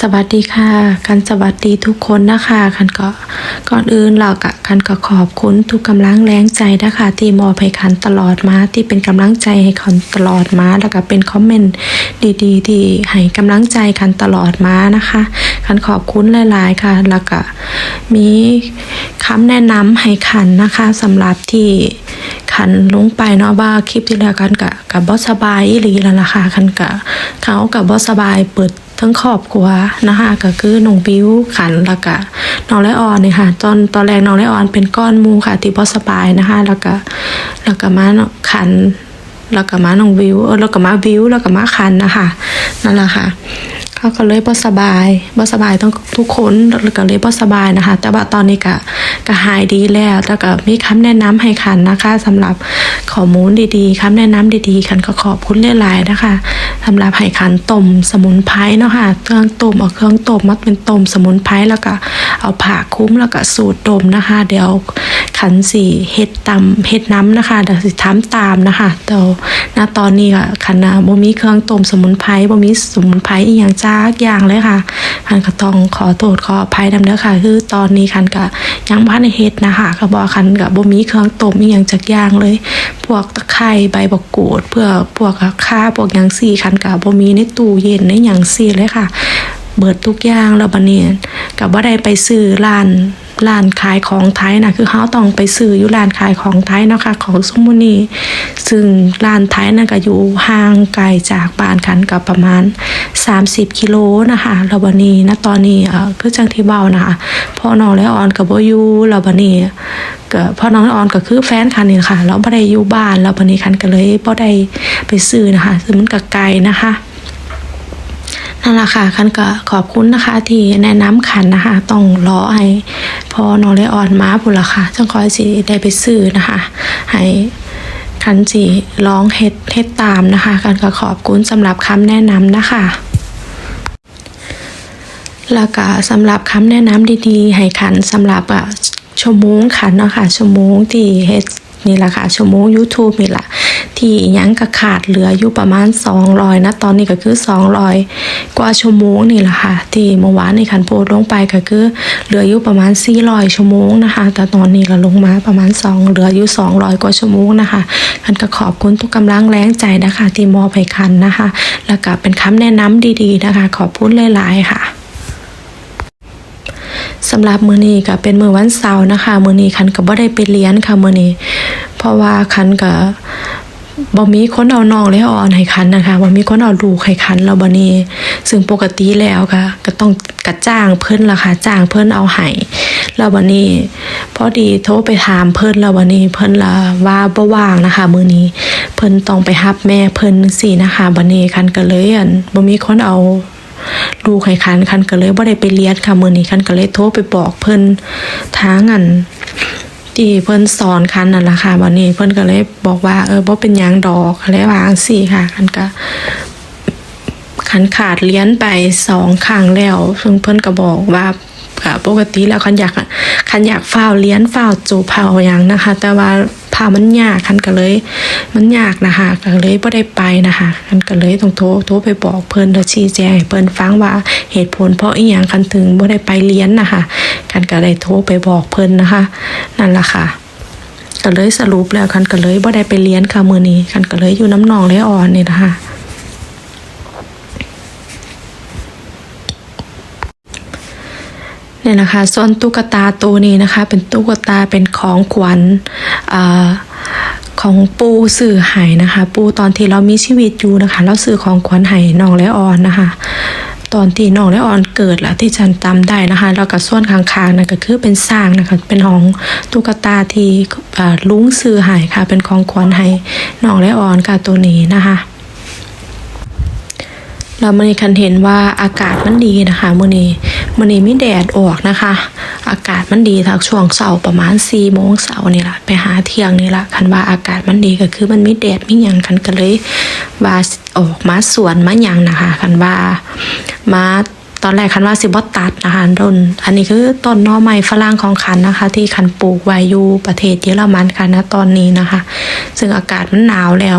สวัสดีค่ะกันสวัสดีทุกคนนะคะคันก็ก่อนอื่นเรากะคันก็ขอบคุณทุกกำลังแรงใจนะคะที่มอบให้คันตลอดมาที่เป็นกำลังใจให้คันตลอดมาแล้วก็เป็นคอมเมนต์ดีๆ ที่ให้กำลังใจคันตลอดมานะคะคันขอบคุณหลายๆค่ะ แล้วก็มีคำแนะนำให้คันนะคะสำหรับที่คันลงไปเนาะว่าคลิปที่แล้วกันกะกับบอสบายอีหลีแล้วล่ะค่ะคันกะเขากับบอสบายเปิด ทั้งครอบครัวนะคะก็คือน้องบิวขันแล้วก็น้องและออนเนี่ยค่ะตอนตอนแรกน้องและออนเป็นก้อนมูค่ะที่บ่สบายนะคะแล้วก็แล้วก็มาขันแล้วก็มาน้องวิวแล้วก็มาวิวแล้วก็มาคันนะคะนั่นแหละค่ะเขาก็เลยบ่สบายบ่สบายต้องทุกคนแล้วก็เลยบ่สบายนะคะ แต่ว่าตอนนี้ก็ก็หายดีแล้วแล้วก็มีคำแนะนำให้คันนะคะสำหรับ ข้อมูลดีๆคำแนะนำดีๆคันก็ขอบคุณหลายๆนะคะสำหรับให้คันต้มสมุนไพรเนาะค่ะเครื่องต้มเอาเครื่องต้มมัดเป็นต้มสมุนไพรแล้วก็เอาผ่าคุ้มแล้วก็สูตรดมนะคะ เดี๋ยวขันสีเฮ็ดตำเฮ็ดน้ำนะคะเดี๋ยวสิทำตามนะคะเดี๋ยวณตอนนี้อะคันนะบ่มีเครื่องต้มสมุนไพรบ่มีสมุนไพรอีหยังจักอย่างเลยค่ะคันก็ต้องขอโทษขออภัยนำเด้อค่ะ คือตอนนี้คันก็ยังบ่ทันเฮ็ดนะคะก็บอกคันก็บ่มีเครื่องต้มอีหยังจักอย่างเลย พวกตะไคร้ใบบักกูดเพื่อพวกข่าพวกยังซี่คันกับ่มีในตู้เย็นในอยังซี่เลยค่ะ เบิดทุกอย่างแล้วบัดนี้ก็บ่ได้ไปซื้อร้าน ร้านขายของไทยนะคือเฮาต้องไปซื้ออยู่ร้านขายของไทยเนาะค่ะของซุนีซึ่งร้านไทยนั่นก็อยู่ห่างไกลจากบ้านคันก็ประมาณ 30 กิโลนะคะแล้วบัดนี้ณตอนนี้เอ่อคือจังที่เว้านะคะพ่อน้องและออนก็บ่อยู่แล้วบัดนี้ก็พ่อน้องและออนก็คือแฟนคันนี่ค่ะแล้วบ่ได้อยู่บ้านแล้วบัดนี้คันก็เลยบ่ได้ไปซื้อนะคะซึ่งมันก็ไกลนะคะ นั่นแหละค่ะคันก็ขอบคุณนะคะ ที่แนะนำขันนะคะ ต้องรอให้พอน้องเลออนมาพุ่นละค่ะจังคอยสิได้ไปซื้อนะคะ ให้คันสิร้องเฮ็ดเฮ็ดตามนะคะคันก็ขอบคุณสำหรับคำแนะนำนะคะแล้วก็สำหรับคำแนะนำดีๆ ให้ขันสำหรับอะชั่วโมงขันเนาะค่ะชั่วโมงที่เฮ็ดนี่แหละค่ะชั่วโมง YouTube นี่แหละ ที่ยังก็ขาดเหลืออยู่ประมาณ 200นะตอนนี้ก็คือ 200 กว่าชั่วโมงนี่แหละค่ะ ที่เมื่อวานในขันโพสต์ลงไปก็คือเหลืออยู่ประมาณ 400 ชั่วโมงนะคะ แต่ตอนนี้เราลงมาประมาณ 2 เหลืออยู่ 200 กว่าชั่วโมงนะคะขันก็ขอบคุณทุกกำลังแรงใจนะคะ ที่มอบให้คันนะคะ แล้วก็เป็นคำแนะนำดีๆนะคะ ขอบคุณหลายๆค่ะสำหรับมือนี้ก็เป็นมือวันเสาร์นะคะ มือนี้คันก็บ่ได้ไปเรียนค่ะมือนี้ เพราะว่าคันก็บ่ มีคนเอาน้องเลยอ่อนให้คันนะคะบ่มีคนเอาลูกให้คันแล้วบันี้ซึ่งปกติแล้วก็ก็ต้องกระจ้างเพิ่นละค่ะจ้างเพิ่นเอาให้แล้วบันี้พอดีโทรไปถามเพิ่นแล้วบันี้เพิ่นละว่าบ่ว่างนะคะมื้อนี้เพิ่นต้องไปรับแม่เพิ่นจังซี่นะคะบันี้คันก็เลยอั่นบ่มีคนเอาลูกให้คันคันก็เลยบ่ได้ไปเรียนค่ะมื้อนี้คันก็เลยโทรไปบอกเพิ่นทางอัน ที่เพิ่นสอนคันนั่นล่ะค่ะวันนี้เพิ่นก็เลยบอกว่าเออบ่เป็นหยังดอกอะไรว่าจังซี่ค่ะคันก็คันขาดเลี้ยนไปสองครั้งแล้วซึ่งเพิ่นก็บอกว่าก็ปกติแล้วคันอยากคันอยากฝ้าวเลี้ยนฝ้าวจูเผาหยังนะคะ แต่ว่าพามันยากคันก็เลย มันยากนะคะก็เลยบ่ได้ไปนะคะคันก็เลยต้องโทรโทรไปบอกเพิ่นแล้วชี้แจงให้เพิ่นฟังว่าเหตุผลเพราะอีหยังคันถึงบ่ได้ไปเรียนนะคะคันก็เลยโทรไปบอกเพิ่นนะคะ นั่นล่ะค่ะก็เลยสรุปแล้วคันก็เลยบ่ได้ไปเรียนค่ะมื้อนี้คันก็เลยอยู่น้ำหนองเลยอ่อนนี่นะคะเนี่ยนะคะส่วนตุ๊กตาตัวนี้นะคะ เป็นตุ๊กตาเป็นของขวัญอ่า ของปูสื่อไห้นะคะ ปูตอนที่เรามีชีวิตอยู่นะคะเราสื่อของขวัญไห้น้องและออนนะคะ ตอนที่น้องและออนเกิดละที่ฉันจำได้นะคะแล้วก็ส่วนข้างๆนั่นก็คือเป็นสร้างนะคะเป็นของตุ๊กตาที่ลุงสื่อไห้ค่ะ เป็นของขวัญไห้น้องและออนค่ะตัวนี้นะคะเรามื่อนี้คันเห็นว่าอากาศมันดีนะคะมื่อนี้มื่อนี้มีแดดออกนะคะ อากาศมันดีทักช่วงเสาร์ประมาณสี่โมงเสาร์นี่ละไปหาเที่ยงนี่ละคันว่าอากาศมันดีก็คือมันไม่แดดไม่หยังกันก็เลยว่าออกมาสวนมาหยังนะคะ คันว่ามา อนแรกคันว่าสิบ่ตัดนะคะต้นอันนี้คือต้นนอไม้ฝรั่งของคันนะคะ ที่คันปลูกไว้อยู่ประเทศเยอรมันค่ะนะตอนนี้นะคะ ซึ่งอากาศมันหนาวแล้ว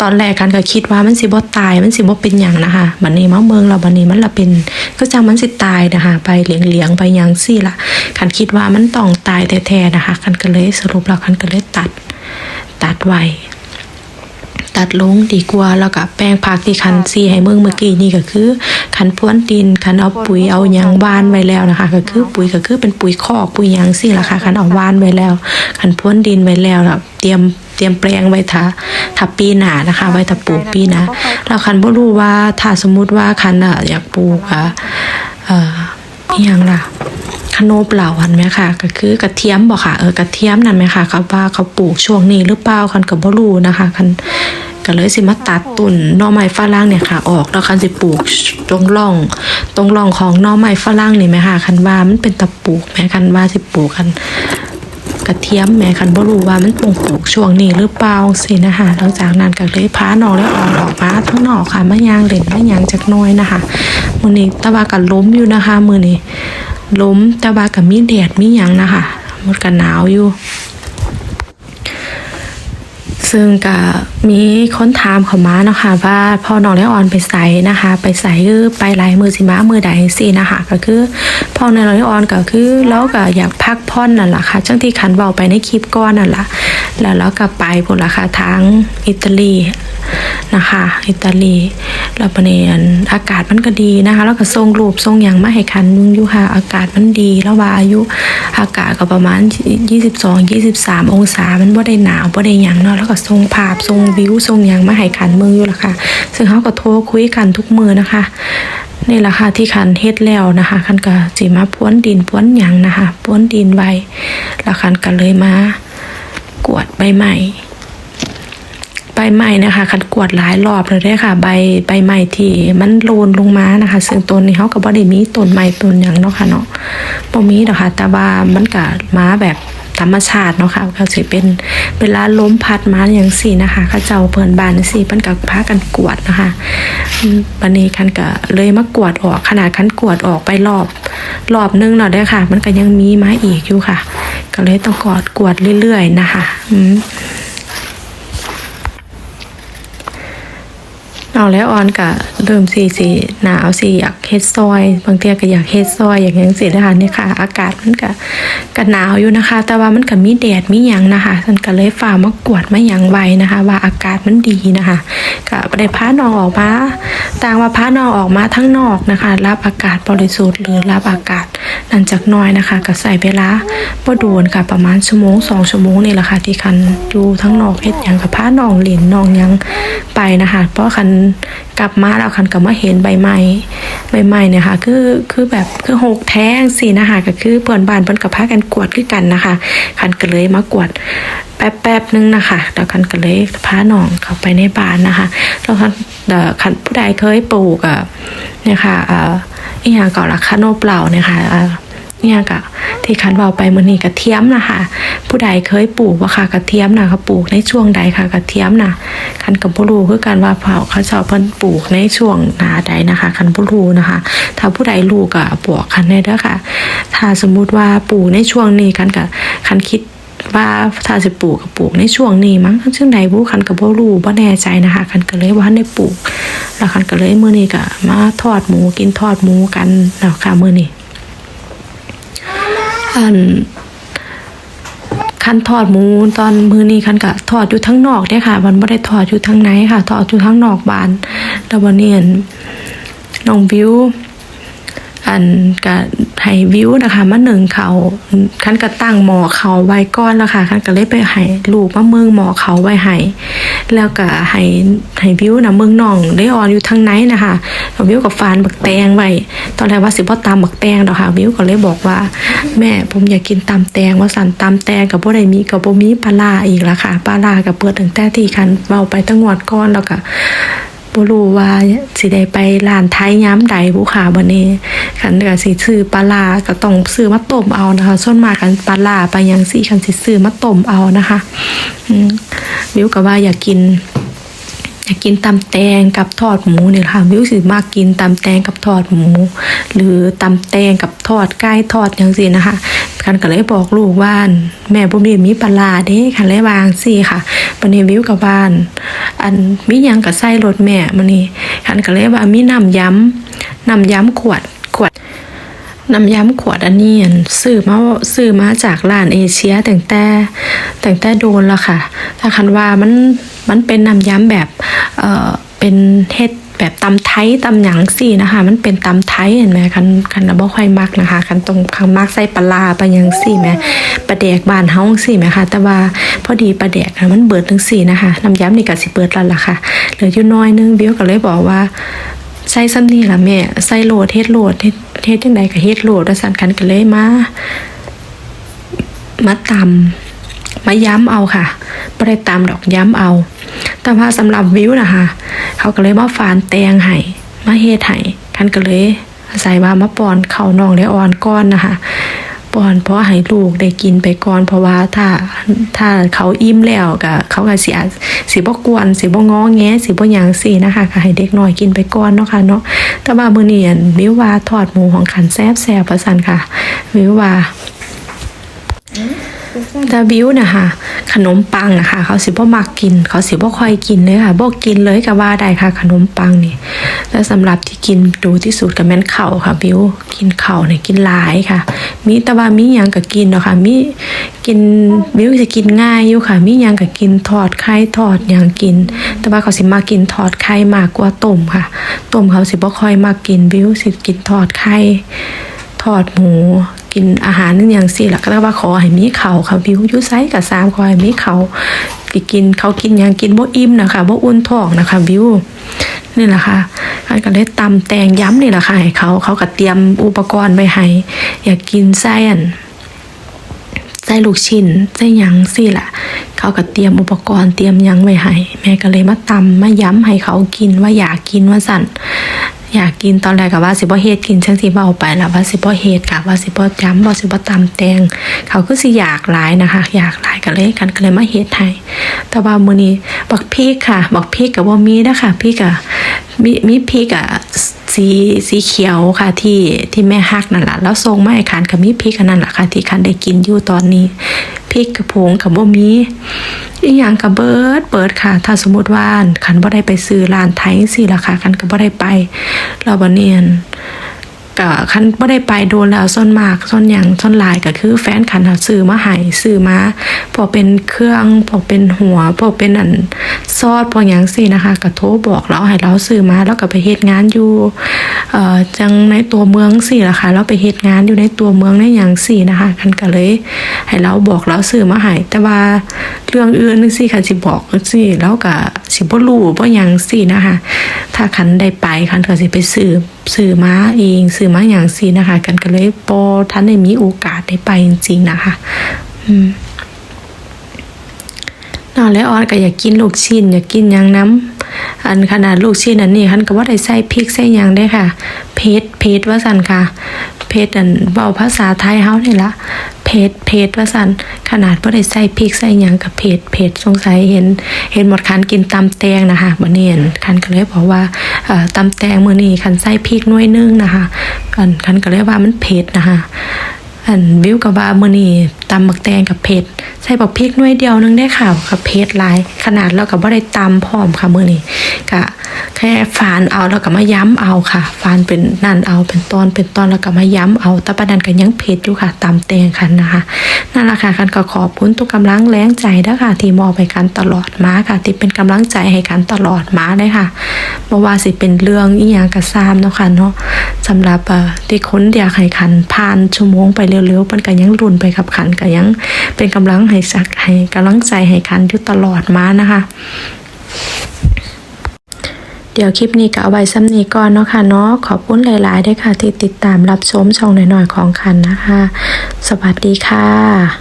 ตอนแรกกันก็คิดว่ามันสิบ่ตายมันสิบ่เป็นหยังนะคะบัดนี้มาเมืองเราบัดนี้มันละเป็นก็จังมันสิตายนะคะ ไปเหลียงๆไปหยังซี่ละคันคิดว่ามันต้องตายแท้ๆนะคะคันก็เลยสรุปแล้วคันก็เลยตัดตัดไว้ ตัดลงดีกว่าแล้วก็แป้งผักที่คันซีให้เมืองเมื่อกี้นี่ก็คือคันพ้วนดินคันเอาปุ๋ยเอายังบ้านไว้แล้วนะคะ ก็คือปุ๋ยก็คือเป็นปุ๋ยคอกปุ๋ยยังซี่ล่ะค่ะคันเอาบานไว้แล้ว คันพ้วนดินไว้แล้วแล้วเตรียมเตรียมแปลงไว้ถ้าถ้าปีหนานะคะ ไว้ถ้าปลูกปีหนาแล้วคันบ่รู้ว่าถ้าสมมุติว่าคันอะอยากปลูกอะเอ่ออีหยังล่ะขนมเหล่าหันไหมค่ะก็คือกระเทียมบอกค่ะเออกระเทียมนั่นไหมค่ะเขาว่าเขาปลูกช่วงนี้หรือเปล่าคันกับบ่รู้นะคะคัน ก็เลยสิมาตัดตุ่นหน่อไม้ฝรั่งเนี่ยค่ะ ออกแล้วคันสิปลูกตรงร่อง ตรงร่องของหน่อไม้ฝรั่งนี่ไหมค่ะ คันว่ามันเป็นตะปลูกไหมคันว่าสิปลูกคันกระเทียมแม่คันบ่รู้ว่ามันปลูกปลูกช่วงนี้หรือเปล่าสินะคะหลังจากนั้นก็เลยพาหนองแล้วออกออกมาทั้งหนอค่ะมายางเล่นมายางจักน้อยนะคะมือนี้ตะวาก็ล้มอยู่นะคะ มือนี้ล้มต่ว่ากับมีแดดมีหยังนะคะหมดกันหนาวอยู่ ซึ่งก็มีคนถามเขามาเนาะคะว่าพ่อน้องเละออนไปใส่นะคะ ไปใส่คือไปหลายมือสิมามือใดสินะคะก็คือพ่อน้องเละออนก็คือแล้วก็อยากพักผ่อนนั่นแหละค่ะจังที่ขันเบาไปในคลิปก้อนนั่นแหละ แล้วเราก็ไปพุ่นละค่ะทางอิตาลีนะคะ อิตาลีแล้วประเด็นอากาศมันก็ดีนะคะ แล้วก็ทรงรูปทรงอย่างมาให้คันมึงอยู่ค่ะอากาศมันดีแล้วว่าอายุอากาศก็ประมาณ 22 23 องศา มันบ่ได้หนาวบ่ได้หยังเนาะแล้วก็ทรงภาพทรงวิวทรงอย่างมาให้คันเมืองอยู่ละค่ะ ซึ่งเขาก็โทรคุยกันทุกมือนะคะนี่แหละค่ะที่คันเฮ็ดแล้วนะคะคันก็สิมาพ้วนดินพ้วนหยังนะคะพ้วนดินไว้แล้วคันก็เลยมา กวดใบใหม่ใบใหม่นะคะคันกวดหลายรอบเลยด้ค่ะ ใบใบใหม่ที่มันโลนลงมานะคะ ซึ่งต้นนี้เขาก็บ่ได้มีต้นไม้ต้นอย่างเนาะค่ะเนาะบ่มีดอกค่ะแต่ว่ามันกับมาแบบ ธรรมชาติเนาะค่ะก็จะเป็นเวลาล้มพัดมาอย่างสี่นะคะเขาเจ้าเพิ่นบ้านสี่เพิ่นกับพากันกวดนะคะวันนี้คันก็เลยมากวดออกขนาดคันกวดออกไปรอบรอบนึงเนาะได้ค่ะ มันก็ยังมีมาอีกอยู่ค่ะ ก็เลยต้องกอดกวดเรื่อยๆนะคะอืม เอาแล้วออนก็เริ่มสีสีหนาวสีอยากเฮ็ดซอย บางทีก็อยากเฮ็ดซอยอย่างนี้สินะคะเนี่ยค่ะ อากาศมันก็ก็หนาวอยู่นะคะ แต่ว่ามันก็มีแดดมีหยังนะคะฉันก็เลยฝ่ามากวดมาหยังไว้นะคะ ว่าอากาศมันดีนะคะก็บ่ได้พาน้องออกมาต่างว่าพาน้องออกมาทั้งนอกนะคะ รับอากาศบริสุทธิ์หรือรับอากาศนั่นจากน้อยนะคะก็ใส่เวลาบ่โดนค่ะประมาณชั่วโมงสองชั่วโมงนี่แหละค่ะที่คันอยู่ทั้งนอกเฮ็ดหยังกับพาน้องเล่นน้องหยังไปนะคะ เพราะคันกลับมาแล้วคันก็มาเห็นใบไม้ใบไม้เนี่ยค่ะคือคือแบบคือหกแท้งสินะคะก็คือเพื่อนบ้านเพิ่นกับพากันกวดคือกันนะคะคันก็เลยมากวดแป๊บแป๊บๆนึงนะคะแล้วคันก็เลยพาหนองเข้าไปในบ้านนะคะแล้วคันเอ่อคันผู้ใดเคยปลูกอะเนี่ยค่ะเอ่ออีหยังก่อนละคาโนเปล่าเนี่ยค่ะ เนี่ยกะที่คันเบาไปมือนี้กระเทียมนะคะผู้ใดเคยปลูกว่าค่ะกระเทียมนะเขาปลูกในช่วงใดค่ะกระเทียมนะคันกับผู้รู้คือกันว่าเผาเขาชอบเพิ่นปลูกในช่วงหนาใดนะคะคันผู้รู้นะคะ ถ้าผู้ใดรู้ก็บอกคันได้เด้อค่ะ ถ้าสมมุติว่าปลูกในช่วงนี้กันกับคันคิดว่าถ้าสิปลูกกับปลูกในช่วงนี้มั้งซึ่งใดบุคันกับบ่รู้บ่แน่ใจนะคะ คันก็เลยว่าได้ปลูก แล้วคันก็เลยมื้อนี้ก็มาทอดหมูกินทอดหมูกันแล้วค่ะมื้อนี้ อันคันทอดหมูตอนมือนี้คันกะทอดอยู่ทั้งนอกเด้อค่ะมันไม่ได้ทอดอยู่ทั้งในค่ะ ทอดอยู่ทั้งนอกบ้านแล้ววันนี้นน้องวิวอันกะให้วิวนะคะมาหนึ่งเขาคันก็ตั้งหมอเขาไว้ก้อนแล้วค่ะคันก็เลยไปให้ลูกมาเมืองหมอเขาไว้ให้ แล้วก็ให้ให้วิวนะเมืองน้องได้ออนอยู่ทางไหนนะคะแล้ววิวกับฟานบักแตงไว้ตอนแรกว่าสิบ่ตามบักแตงดอกค่ะวิวก็เลยบอกว่า แม่ผมอยากกินตำแตงว่าสั่นตำแตงกับบ่ได้มีกับบ่มีปลาร้าอีกละค่ะปลาร้ากับเปิดตั้งแต่ที่คันเว้าไปตั้งงวดก้อนแล้วก็บ่รู้ว่าสิได้ไปร้านไทยย้ำใดบุค่ะบัดนี้ คันก็สิซื้อปลาร้าก็ต้องซื้อมาต้มเอานะคะ ส่วนมากกันปลาร้าไปยังสิคันสิซื้อมาต้มเอานะคะวิวก็ว่าอยากกิน อยากกินตำแตงกับทอดหมูเนี่ยค่ะวิวสิมากกินตำแตงกับทอดหมู หรือตำแตงกับทอดไก่ทอดอย่างสินะคะคันก็เลยบอกลูกว่าแม่บ่มีมีปลาร้าเด้คันเลยวางสิค่ะบัดนี้วิวกับบ้าน อันมียังก็ใส่รถแม่มื้อนี้คันก็เลยว่ามีน้ำยำน้ำย้ำขวด น้ำย้ำขวดอันนี้อั่นซื้อมาซื้อมาจากร้านเอเชียแต่งแต่แต่งแต่โดนและค่ะ ถ้าคันว่ามันมันเป็นน้ำย้ำแบบเออเป็นเฮ็ดแบบตำไทยตำหยังสี่นะคะ มันเป็นตำไทยเห็นไหมคันคันเราบ่ค่อยมักนะคะ คันตรงคันมักใส่ปลาปลาหยังสี่แหมปลาแดกบานเฮาสี่แหมค่ะแต่ว่าพอดีปลาแดกมันเบิดทั้งสี่นะคะน้ำย้ำนี่ก็สิเบิดแล้วล่ะค่ะเหลืออยู่น้อยนึงบิวก็เลยบอกว่า ใส่ซ้ำนี่ล่ะแม่ใส่โหลดเฮ็ดโหลดเฮ็ดเฮ็ดจังไดก็เฮ็ดโหลดแล้วสั่นกันก็เลยมามาตำมาย้ำเอาค่ะบ่ได้ตำดอกย้ำเอา แต่ว่าสำหรับวิวนะคะเขาก็เลยมาฟานแตงให้มาเฮ็ดให้คันก็เลยใส่ว่ามาปอนเข่าน้องและอ่อนก้อนนะคะ ป้อนเพราะให้ลูกได้กินไปก่อนเพราะว่าถ้าถ้าเขาอิ่มแล้วก็เขาก็สิอาจสิบ่กวนสิบ่ง้อแงสิบ่หยังสินะคะก็ให้เด็กน้อยกินไปก่อนเนาะค่ะเนาะแต่ว่ามื้อนี้อั่นวิวว่าทอดหมูของขันแซ่บๆประสันค่ะวิวว่า ดาบิวนะคะขนมปังนะคะเขาสิบ่มักกิน เขาสิบ่ค่อยกินเลยค่ะบ่กินเลยก็ว่าได้ค่ะ ขนมปังนี่แล้วสำหรับที่กินดูที่สุดก็แม่นเข้าค่ะบิวกินเข้าเนี่ยกินหลายค่ะ มีต่ว่ามียังก็กินเนาะค่ะมีกินบิวสิกินง่ายอยู่ค่ะ มียังก็กินทอดไข่ทอดยังกิน แต่ว่าเขาสิมากินทอดไข่มากกว่าต้มค่ะต้มเขาสิบ่ค่อยมากินบิวสิกินทอดไข่ทอดหมู กินอาหารนั่อย่างสิล้วก็ว่าขอให้มีเขาค่ะวิวยุไซกับสามขอให้มีเขากิกินเขากินอย่างกินบ่อิ่มนะคะบ่อุ่นท้องนะคะวิวนี่แหละค่ะอันก็เลยตำแตงย้ำนี่แหละค่ะให้เขาเขาก็เตรียมอุปกรณ์ไว้ให้อยากกินไส้อันใส่ลูกชิ้นใส่หยังสิล่ะเขาก็เตรียมอุปกรณ์เตรียมยังไว้ให้แม่ก็เลยมาตำมาย้ำให้เขากินว่าอยากกินว่าสั่น อยากกินตอนแรกก็ว่าสิบ่เฮ็ดกินจังสิบ่เอาไปแล้วว่าสิบ่เฮ็ดค่ะว่าสิบ่ย้ำบ่สิบ่ตำแตงเขาก็สิอยากหลายนะคะ อยากหลายก็เลยกันก็เลยมาเฮ็ดให้แต่ว่ามื้อนี้บักพริกค่ะบักพริกก็บ่มีนะคะพริกอะมีมีพริกอะ สีสีเขียวค่ะที่ที่แม่ฮักนั่นแหละแล้วทรงไม้คันกับมีพริกันนั่นแหละค่ะที่คันได้กินอยู่ตอนนี้พริกกระพงกับบ่มีอีอย่างกับเบิร์ดเบิดค่ะ ถ้าสมมติว่าคันบ่ได้ไปซื้อร้านไทยสิล่ะค่ะคันก็บ่ได้ไปเราบ่เนียน ก็คันบ่ได้ไปโดนแล้วส่วนมากส่วนหยังส่วนลายก็คือแฟนคันเขาซื้อมาให้ซื้อมาพอเป็นเครื่องพอเป็นหัวพอเป็นอันซอสพอหยังสินะคะก็โทรบอกเราให้เราซื้อมาแล้วก็ไปเฮ็ดงานอยู่เอ่อจังในตัวเมืองสิละค่ะเราไปเฮ็ดงานอยู่ในตัวเมืองในหยังสินะคะคันก็เลย ให้เราบอกเราซื้อมาให้แต่ว่าเรื่องอื่นนึงสิค่ะสิบอกสิแล้วก็สิบ่รู้บ่หยังสินะคะถ้าคันได้ไปคันก็สิไปซื้อ ซื้อมาเองซื้อมาหยังสินะคะ กันก็เลยบ่ทันได้มีโอกาสได้ไปจริงๆนะคะ อืมนอนแล้วออนก็อยากกินลูกชิ้นอยากกินยังน้ำอันขนาดลูกชิ้นอันนี้คันก็ว่าได้ใส่พริกใส่ยังได้ค่ะ เพชรเพชรว่าสันค่ะ เพชรอันเบาภาษาไทยเฮานี่ละเพชรเพชรว่าสันขนาดว่าได้ใส่พริกใส่ยังกับเพชรเพชรสงสัยเห็น เห็นหมดคันกินตำแตงนะคะบันเนียนคันก็เลยบอกว่า ตำแตงมือนี่คันไส้พริกน้อยนึงนะคะ อันคันก็เรียกว่ามันเผ็ดนะคะ อันวิวกับว่ามือนี่ตำหมักแตงกับเผ็ด ใส่บักพริกหน่วยเดียวนึงได้ค่ะกับเผ็ดหลาย ขนาดเราก็บ่ได้ตำพร้อมค่ะมือนี้ก็แค่ฝานเอาแล้วก็มาย้ำเอาค่ะฝานเป็นนั่นเอาเป็นตอนเป็นตอนแล้วก็มาย้ำเอาต่ประนั้นก็ยังเผ็ดอยู่ค่ะตำแตงคันนะคะนั่นแหละค่ะคันก็ขอบคุณทุกกำลังแรงใจเด้อค่ะ ที่มอบให้กันตลอดมาค่ะ ที่เป็นกำลังใจให้กันตลอดมาเลยค่ะบ่ว่าสิเป็นเรื่องอีหยังก็ตามเนาะค่ะเนาะ สำหรับเอ่อที่คนอยากให้ขันผ่านชั่วโมงไปเร็วๆมันก็ยังรุนไปกับขันก็ยังเป็นกำลังให้สักให้กำลังใจให้ขันอยู่ตลอดมานะคะเดี๋ยวคลิปนี้ก็เอาไว้ซ้ำนี้ก่อนเนาะค่ะเนาะขอบคุณหลายๆด้วยค่ะ ที่ติดตามรับชมช่องหน่อยๆของคันนะคะ สวัสดีค่ะ